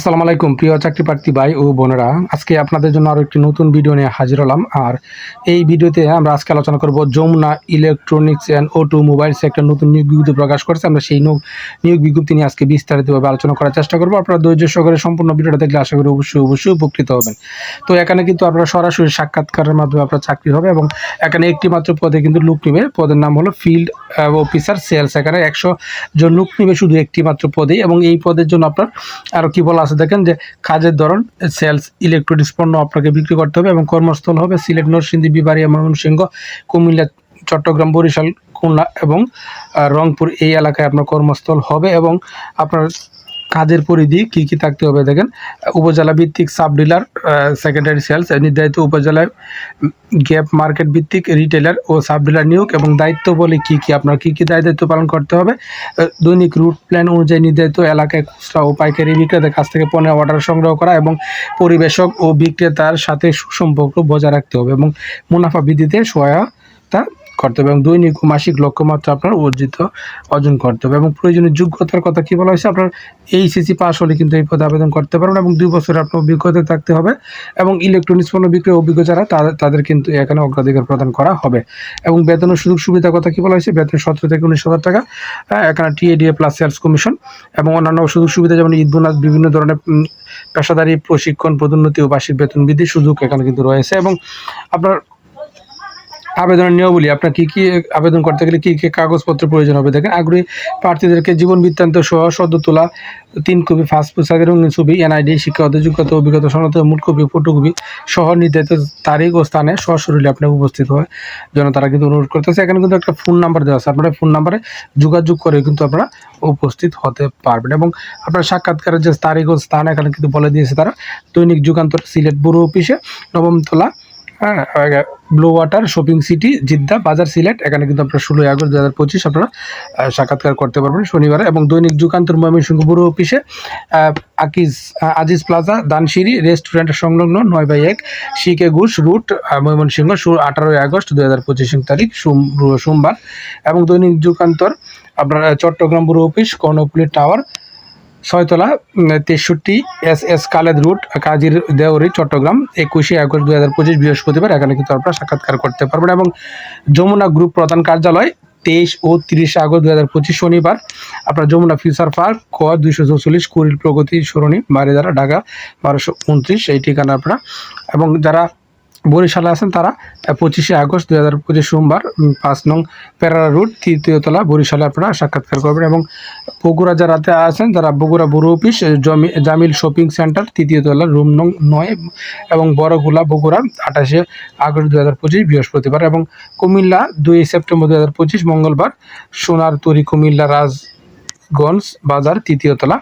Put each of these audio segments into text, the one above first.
আসসালামু আলাইকুম, প্রিয় চাকরি প্রার্থী ভাই ও বোনেরা। আজকে আপনাদের জন্য আরও একটি নতুন ভিডিও নিয়ে হাজির হলাম। আর এই ভিডিওতে আমরা আজকে আলোচনা করব Jamuna electronics and automobiles একটা নতুন নিয়োগ বিজ্ঞপ্তি প্রকাশ করেছে। আমরা সেই নিয়োগ- নিয়োগ বিজ্ঞপ্তি নিয়ে আজকে বিস্তারিতভাবে আলোচনা করার চেষ্টা করব। আপনারা ধৈর্য সহকারে সম্পূর্ণ ভিডিওটা দেখলে আশা করি অবশ্যই অবশ্যই উপকৃত হবেন। তো এখানে কিন্তু আপনারা সরাসরি সাক্ষাৎকারের মাধ্যমে আপনার চাকরি হবে এবং এখানে একটি মাত্র পদে কিন্তু লোক নেবে। পদের নাম হলো ফিল্ড অফিসার সেলস। এখানে একশো জন লোক নেবে শুধু একটি মাত্র পদেই এবং এই পদের জন্য আপনার আরও কি বলা আছে, দেখেন যে কাজের ধরন সেলস ইলেকট্রনিক্স পণ্য আপনাকে বিক্রি করতে হবে এবং কর্মস্থল হবে সিলেট, নরসিংদী, বিবাড়িয়া, ময়মনসিংহ, কুমিল্লা, চট্টগ্রাম, বরিশাল, খুলনা এবং রংপুর এই এলাকায় আপনার কর্মস্থল হবে এবং আপনার কাজের পরিধি কি কি থাকতে হবে দেখেন, উপজেলা ভিত্তিক সাব ডিলার সেকেন্ডারি সেলস নির্ধারিত উপজেলায় গ্যাপ মার্কেট ভিত্তিক রিটেলার ও সাব ডিলার নিয়োগ এবং দায়িত্ব বলে কি কি, আপনার কি কি দায় দায়িত্ব পালন করতে হবে? দৈনিক রুট প্ল্যান অনুযায়ী নির্ধারিত এলাকায় খুচরা ও পাইকারি বিক্রেতার কাছ থেকে পণ্যের অর্ডার সংগ্রহ করা এবং পরিবেশক ও বিক্রেতার সাথে সুসম্পর্ক বজায় রাখতে হবে এবং মুনাফা বৃদ্ধিতে সহায়তা করতে হবে এবং দৈনিক ও মাসিক লক্ষ্যমাত্রা আপনার অর্জিত, অর্জন করতে হবে। এবং প্রয়োজনীয় যোগ্যতার কথা কি বলা হয়েছে? আপনার এইচএসসি পাস হলে কিন্তু এই পদে আবেদন করতে পারবেন এবং দুই বছর আপনার অভিজ্ঞতা থাকতে হবে এবং ইলেকট্রনিক্স পণ্য বিক্রয় অভিজ্ঞ যারা তাদের কিন্তু এখানে অগ্রাধিকার প্রদান করা হবে। এবং বেতনের সুযোগ সুবিধার কথা কি বলা হয়েছে? বেতন সতেরো থেকে উনিশ হাজার টাকা এখানে টিএডিএ প্লাস সেলস কমিশন এবং অন্যান্য সুযোগ সুবিধা যেমন ঈদ, বোনাস, বিভিন্ন ধরনের পেশাদারি প্রশিক্ষণ, পদোন্নতি ও বার্ষিক বেতন বৃদ্ধির সুযোগ এখানে কিন্তু রয়েছে। এবং আপনার আবেদনের নিয়মাবলী আপনার কী কী আবেদন করতে গেলে কী কী কাগজপত্র প্রয়োজন হবে? দেখেন, আগ্রহী প্রার্থীদেরকে জীবন বৃত্তান্ত সহ সদ্য তোলা তিন কপি ফার্স্ট পোশাকের রঙিন ছবি, এনআইডি, শিক্ষাগত যোগ্যতা, অভিজ্ঞতা, সনদ মূল কপি, ফটোকপি সহ নির্ধারিত তারিখ ও স্থানে সশরীরে আপনার উপস্থিত হয়। যেন তারা কিন্তু অনুরোধ করতেছে। এখানে কিন্তু একটা ফোন নাম্বার দেওয়া আছে। আপনারা ফোন নাম্বারে যোগাযোগ করে কিন্তু আপনারা উপস্থিত হতে পারবেন এবং আপনার সাক্ষাৎকারের যে তারিখ ও স্থান এখানে কিন্তু বলে দিয়েছে তারা। দৈনিক যুগান্তর সিলেট ব্যুরো অফিসে নবমতলা হ্যাঁ blue water shopping city Zinda Bazar Sylhet এখানে কিন্তু আপনারা ষোলোই আগস্ট দু হাজার পঁচিশ আপনারা সাক্ষাৎকার করতে পারবেন শনিবারে। এবং দৈনিক যুগান্তর ময়মনসিংহ ব্যুরো অফিসে আকিজ আজিজ প্লাজা দানসিঁড়ি রেস্টুরেন্টের সংলগ্ন নয় বাই এক শিকে ঘুষ রুট ময়মনসিংহ আঠারোই আগস্ট দু হাজার পঁচিশ তারিখ, সোম- সোমবার। এবং দৈনিক যুগান্তর আপনার Chittagong bureau office Karnaphuli tower ছয়তলা তেষট্টি এস এস কালেদ রুট কাজীর দেওরি চট্টগ্রাম, একুশে আগস্ট দুই হাজার পঁচিশ বৃহস্পতিবার। এখানে কিন্তু আপনারা সাক্ষাৎকার করতে পারবেন এবং যমুনা গ্রুপ প্রধান কার্যালয় তেইশ ও তিরিশে আগস্ট দুই হাজার পঁচিশ শনিবার। আপনার যমুনা ফিউচার পার্ক, ক দুইশো চৌচল্লিশ, কুড়িল প্রগতি, সরণি বাড়িধারা ঢাকা বারোশো উনত্রিশ, এই ঠিকানা আপনারা। এবং যারা বরিশালে আছেন তারা। পঁচিশে আগস্ট দুই হাজার পঁচিশ সোমবার পাঁচ নং পেরারা রুট তৃতীয়তলা বরিশালে আপনারা সাক্ষাৎকার করবেন এবং বগুড়া যারাতে আছেন, যারা বগুড়া ব্যুরো অফিস জমি, জামিল শপিং সেন্টার তৃতীয়তলা রুম নং নয় এবং বড়গুলা বগুড়া, আঠাশে আগস্ট দু হাজার পঁচিশ বৃহস্পতিবার এবং কুমিল্লা দুই সেপ্টেম্বর দু হাজার পঁচিশ মঙ্গলবার সোনার তরি কুমিল্লা রাজগঞ্জ বাজার তৃতীয়তলা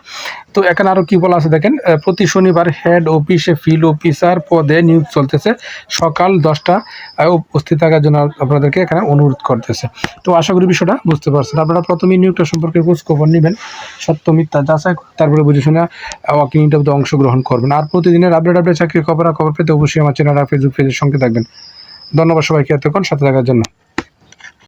তো এখানে আরও কি বলা আছে দেখেন প্রতি শনিবার হেড অফিসে ফিল্ড অফিসার পদে নিয়োগ চলতেছে। সকাল দশটা উপস্থিত থাকার জন্য আপনাদেরকে এখানে অনুরোধ করতেছে। তো আশা করি বিষয়টা বুঝতে পারছেন। আপনারা প্রথমে নিয়োগটা সম্পর্কে খোঁজ খবর নেবেন, সত্য মিথ্যা যাচাই তারপরে বুঝে শুনে ওয়াকিং ইন্টারভিউতে অংশগ্রহণ করবেন। আর প্রতিদিনের আপডেট আপডেট চাকরির খবর খবর পেতে অবশ্যই আমার চ্যানেল ফেসবুক পেজের সঙ্গে থাকবেন। ধন্যবাদ সবাইকে এতক্ষণ সাথে থাকার জন্য।